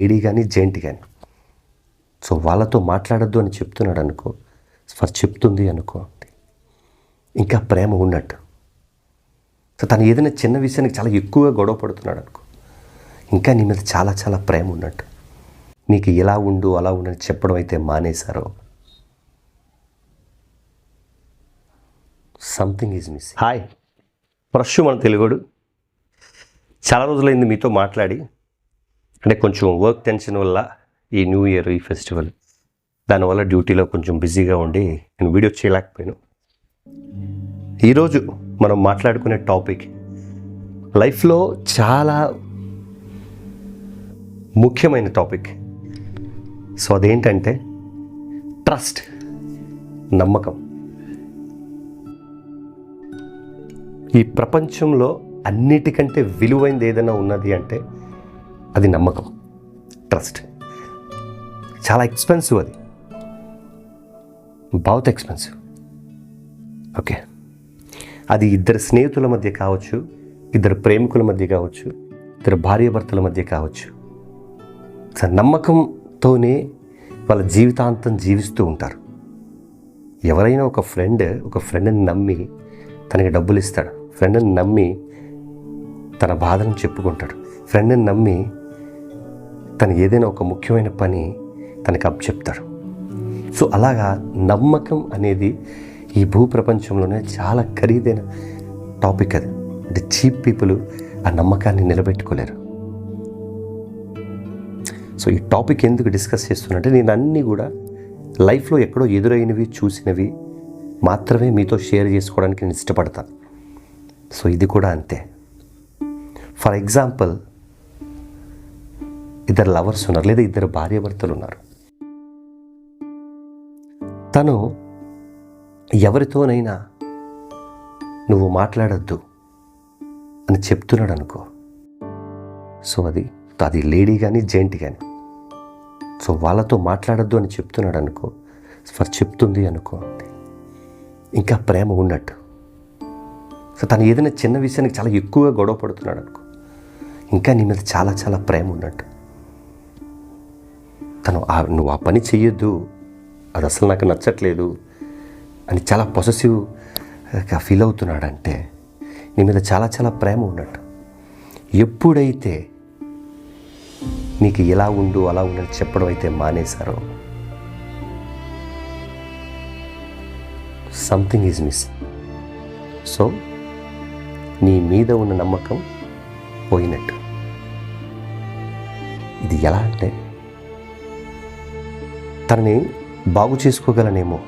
ED కానీ gent కానీ so వాళ్ళతో మాట్లాడద్దు అని చెప్తున్నాడు అనుకో ఫర్ చెప్తుంది అనుకో ఇంకా ప్రేమ ఉన్నట్టు సో తను ఏదైనా చిన్న విషయానికి చాలా ఎక్కువగా గొడవ పడుతున్నాడు అనుకో ఇంకా నీ మీద చాలా చాలా ప్రేమ ఉన్నట్టు. నీకు ఇలా ఉండు అలా ఉండు అని చెప్పడం అయితే మానేశారో. సంథింగ్ ఈజ్ మిస్ హాయ్ ప్రశ్న మన తెలుగుడు. చాలా రోజులైంది మీతో మాట్లాడి. అంటే కొంచెం వర్క్ టెన్షన్ వల్ల ఈ న్యూ ఇయర్ ఈ ఫెస్టివల్ దానివల్ల డ్యూటీలో కొంచెం బిజీగా ఉండి నేను వీడియో చేయలేకపోయాను. ఈరోజు మనం మాట్లాడుకునే టాపిక్ లైఫ్లో చాలా ముఖ్యమైన టాపిక్ సో అదేంటంటే ట్రస్ట్ నమ్మకం. ఈ ప్రపంచంలో అన్నిటికంటే విలువైనది ఏదైనా ఉన్నది అంటే అది నమ్మకం. ట్రస్ట్ చాలా ఎక్స్పెన్సివ్ అది. Both expensive okay. అది ఇద్దరు స్నేహితుల మధ్య కావచ్చు ఇద్దరు ప్రేమికుల మధ్య కావచ్చు ఇద్దరు భార్యాభర్తల మధ్య కావచ్చు. నమ్మకంతోనే వాళ్ళ జీవితాంతం జీవిస్తూ ఉంటారు. ఎవరైనా ఒక ఫ్రెండ్ ఒక ఫ్రెండ్ని నమ్మి తనకి డబ్బులు ఇస్తాడు ఫ్రెండ్ని నమ్మి తన బాధను చెప్పుకుంటాడు. ఫ్రెండ్ని నమ్మి తను ఏదైనా ఒక ముఖ్యమైన పని తనకి అప్పచెప్తాడు సో అలాగా నమ్మకం అనేది ఈ భూ ప్రపంచంలోనే చాలా ఖరీదైన టాపిక్ అది. అంటే చీప్ పీపుల్ ఆ నమ్మకాన్ని నిలబెట్టుకోలేరు. సో ఈ టాపిక్ ఎందుకు డిస్కస్ చేస్తున్నంటే నేను అన్నీ కూడా లైఫ్లో ఎక్కడో ఎదురైనవి చూసినవి మాత్రమే మీతో షేర్ చేసుకోవడానికి నేను ఇష్టపడతాను. సో ఇది కూడా అంతే. ఫర్ ఎగ్జాంపుల్ ఇద్దరు లవర్స్ ఉన్నారు లేదా ఇద్దరు భార్యాభర్తలు ఉన్నారు. తను ఎవరితోనైనా నువ్వు మాట్లాడద్దు అని చెప్తున్నాడు అనుకో. సో అది అది లేడీ కానీ జెంట్ కానీ సో వాళ్ళతో మాట్లాడద్దు అని చెప్తున్నాడు అనుకో. ఫర్ చెప్తుంది అనుకో. ఇంకా ప్రేమ ఉన్నట్టు. సో తను ఏదైనా చిన్న విషయానికి చాలా ఎక్కువగా గొడవ పడుతున్నాడు అనుకో. ఇంకా నీ మీద చాలా చాలా ప్రేమ ఉన్నట్టు. తను ఆ నువ్వు ఆ పని చెయ్యొద్దు. అది అసలు నాకు నచ్చట్లేదు అని చాలా పొసెసివ్గా ఫీల్ అవుతున్నాడంటే నీ మీద చాలా చాలా ప్రేమ ఉన్నట్టు. ఎప్పుడైతే నీకు ఇలా ఉండు అలా ఉండు అని చెప్పడం అయితే మానేశారో సంథింగ్ ఈజ్ మిస్ సో నీ మీద ఉన్న నమ్మకం పోయినట్టు. ఇది ఎలా అంటే తనని బాగు చేసుకోగలనేమో.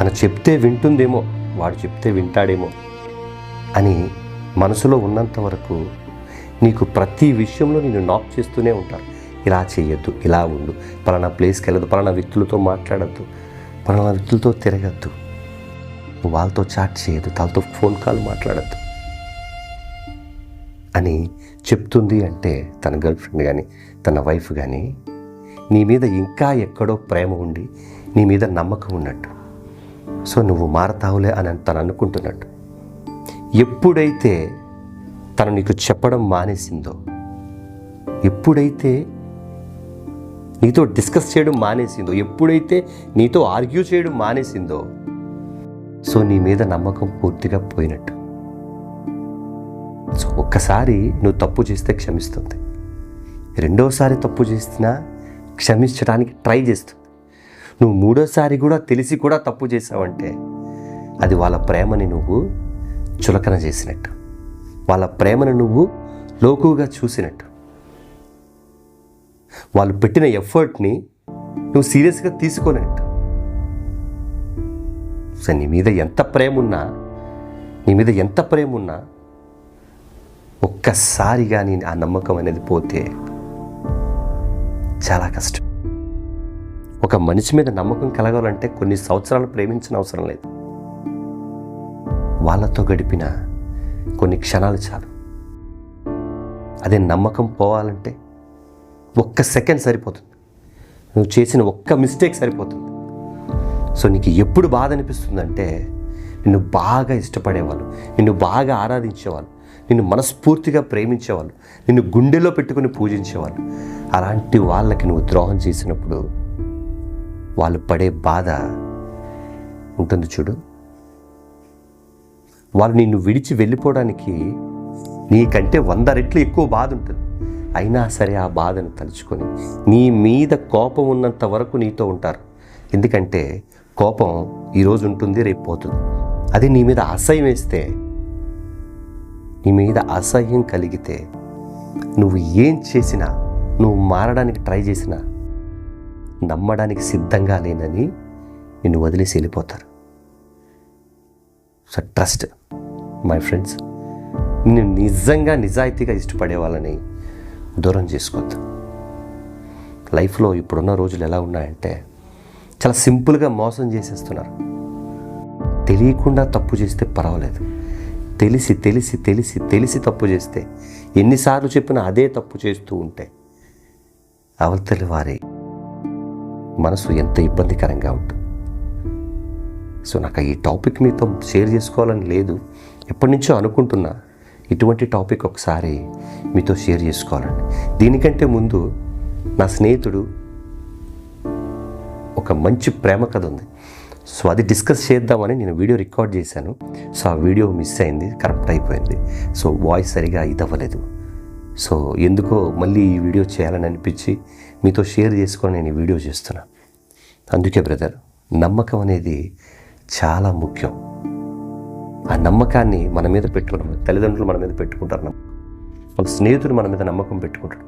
తను చెప్తే వింటుందేమో వాడు చెప్తే వింటాడేమో అని మనసులో ఉన్నంత వరకు నీకు ప్రతి విషయంలో నేను నాక్ చేస్తూనే ఉంటాను ఇలా చేయొద్దు ఇలా ఉండు. పలానా ప్లేస్కి వెళ్ళదు పలానా వ్యక్తులతో మాట్లాడద్దు పలానా వ్యక్తులతో తిరగద్దు. వాళ్ళతో చాట్ చేయొద్దు వాళ్ళతో ఫోన్ కాల్ మాట్లాడద్దు అని చెప్తుంది అంటే తన గర్ల్ ఫ్రెండ్ కానీ తన వైఫ్ కానీ నీ మీద ఇంకా ఎక్కడో ప్రేమ ఉండి నీ మీద నమ్మకం ఉన్నట్టు. సో నువ్వు మారతావులే అని తను అనుకుంటున్నట్టు. ఎప్పుడైతే తను నీకు చెప్పడం మానేసిందో ఎప్పుడైతే నీతో డిస్కస్ చేయడం మానేసిందో ఎప్పుడైతే నీతో ఆర్గ్యూ చేయడం మానేసిందో సో నీ మీద నమ్మకం పూర్తిగా పోయినట్టు. సో ఒక్కసారి నువ్వు తప్పు చేస్తే క్షమిస్తుంది. రెండోసారి తప్పు చేసినా క్షమించడానికి ట్రై చేస్తుంది. నువ్వు మూడోసారి కూడా తెలిసి కూడా తప్పు చేసావంటే అది వాళ్ళ ప్రేమని నువ్వు చులకన చేసినట్టు. వాళ్ళ ప్రేమను నువ్వు లోకుగా చూసినట్టు. వాళ్ళు పెట్టిన ఎఫర్ట్ని నువ్వు సీరియస్గా తీసుకోనట్టు. సో నీ మీద ఎంత ప్రేమ ఉన్నా నీ మీద ఎంత ప్రేమ ఉన్నా ఒక్కసారిగా నీ ఆ నమ్మకం అనేది పోతే చాలా కష్టం. ఒక మనిషి మీద నమ్మకం కలగాలంటే కొన్ని సంవత్సరాలు ప్రేమించిన అవసరం లేదు. వాళ్ళతో గడిపిన కొన్ని క్షణాలు చాలు. అదే నమ్మకం పోవాలంటే ఒక్క సెకండ్ సరిపోతుంది. నువ్వు చేసిన ఒక్క మిస్టేక్ సరిపోతుంది. సో నీకు ఎప్పుడు బాధ అనిపిస్తుందంటే నిన్ను బాగా ఇష్టపడేవాళ్ళు నిన్ను బాగా ఆరాధించేవాళ్ళు నిన్ను మనస్ఫూర్తిగా ప్రేమించేవాళ్ళు నిన్ను గుండెలో పెట్టుకుని పూజించేవాళ్ళు. అలాంటి వాళ్ళకి నువ్వు ద్రోహం చేసినప్పుడు వాళ్ళు పడే బాధ ఉంటుంది చూడు. వాళ్ళు నిన్ను విడిచి వెళ్ళిపోవడానికి నీకంటే వంద రెట్లు ఎక్కువ బాధ ఉంటుంది. అయినా సరే ఆ బాధను తలుచుకొని నీ మీద కోపం ఉన్నంత వరకు నీతో ఉంటారు. ఎందుకంటే కోపం ఈరోజు ఉంటుంది రేపు పోతుంది. అది నీ మీద అసహ్యం వేస్తే నీ మీద అసహ్యం కలిగితే నువ్వు ఏం చేసినా నువ్వు మారడానికి ట్రై చేసినా నమ్మడానికి సిద్ధంగా లేనని నిన్ను వదిలేసి వెళ్ళిపోతారు. సో ట్రస్ట్ మై ఫ్రెండ్స్ నేను నిజంగా నిజాయితీగా ఇష్టపడే వాళ్ళని దూరం చేసుకోవద్దు. లైఫ్లో ఇప్పుడున్న రోజులు ఎలా ఉన్నాయంటే చాలా సింపుల్గా మోసం చేసేస్తున్నారు. తెలియకుండా తప్పు చేస్తే పర్వాలేదు. తెలిసి తెలిసి తెలిసి తెలిసి తప్పు చేస్తే ఎన్నిసార్లు చెప్పినా అదే తప్పు చేస్తూ ఉంటే అవతలి వారి మనసు ఎంత ఇబ్బందికరంగా ఉంటుంది. సో నాకు ఈ టాపిక్ మీతో షేర్ చేసుకోవాలని లేదు. ఎప్పటి నుంచో అనుకుంటున్నా ఇటువంటి టాపిక్ ఒకసారి మీతో షేర్ చేసుకోవాలండి దీనికంటే ముందు నా స్నేహితుడు ఒక మంచి ప్రేమ కథ ఉంది. సో అది డిస్కస్ చేద్దామని నేను వీడియో రికార్డ్ చేశాను. సో ఆ వీడియో మిస్ అయింది కరెక్ట్ అయిపోయింది. సో వాయిస్ సరిగా ఇదవ్వలేదు. సో ఎందుకో మళ్ళీ ఈ వీడియో చేయాలని అనిపించి మీతో షేర్ చేసుకొని నేను ఈ వీడియో చేస్తున్నా. అందుకే బ్రదర్ నమ్మకం అనేది చాలా ముఖ్యం. ఆ నమ్మకాన్ని మన మీద పెట్టుకున్నాం తల్లిదండ్రులు మన మీద పెట్టుకుంటారు. నమ్మకం మన స్నేహితులు మన మీద నమ్మకం పెట్టుకుంటారు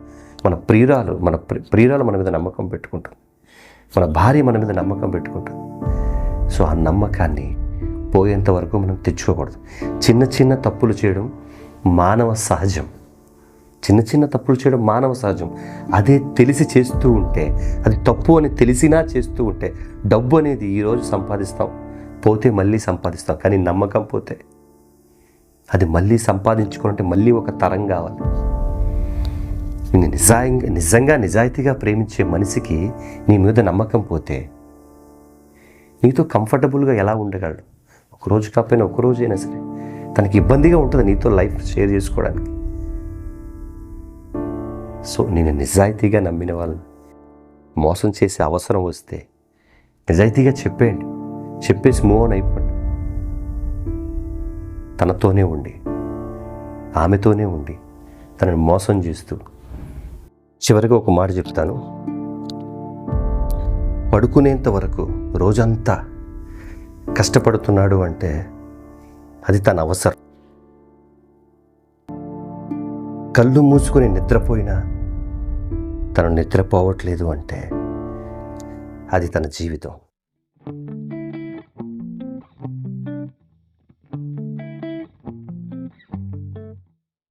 మన ప్రియురాలు మన ప్రి- ప్రియురాలు మన మీద నమ్మకం పెట్టుకుంటారు మన భార్య మన మీద నమ్మకం పెట్టుకుంటుంది. సో ఆ నమ్మకాన్ని పోయేంత వరకు మనం తెచ్చుకోకూడదు. చిన్న చిన్న తప్పులు చేయడం మానవ సహజం. చిన్న చిన్న తప్పులు చేయడం మానవ సహజం. అదే తెలిసి చేస్తూ ఉంటే అది తప్పు అని తెలిసినా చేస్తూ ఉంటే డబ్బు అనేది ఈరోజు సంపాదిస్తాం పోతే మళ్ళీ సంపాదిస్తాం కానీ నమ్మకం పోతే. అది మళ్ళీ సంపాదించుకోవాలంటే మళ్ళీ ఒక తరం కావాలి. నిజాయంగా నిజంగా నిజాయితీగా ప్రేమించే మనిషికి నీ మీద నమ్మకం పోతే నీతో కంఫర్టబుల్గా ఎలా ఉండగలడు? ఒక రోజు కాకపోయినా ఒకరోజు అయినా సరే తనకి ఇబ్బందిగా ఉంటుంది నీతో లైఫ్ షేర్ చేసుకోవడానికి. సో నేను నిజాయితీగా నమ్మిన వాళ్ళని మోసం చేసే అవసరం వస్తే నిజాయితీగా చెప్పేయండి. చెప్పేసి మూవ్ ఆన్ అయిపోండి. తనతోనే ఉండి ఆమెతోనే ఉండి తనని మోసం చేస్తూ చివరిగా ఒక మాట చెప్తాను. పడుకునేంత వరకు రోజంతా కష్టపడుతున్నాడు అంటే అది తన అవసరం. కళ్ళు మూసుకుని నిద్రపోయినా తను నిద్రపోవట్లేదు అంటే అది తన జీవితం.